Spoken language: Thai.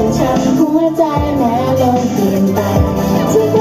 ฉันช้ำหัวใจแม้โลกเปลี่ยนไป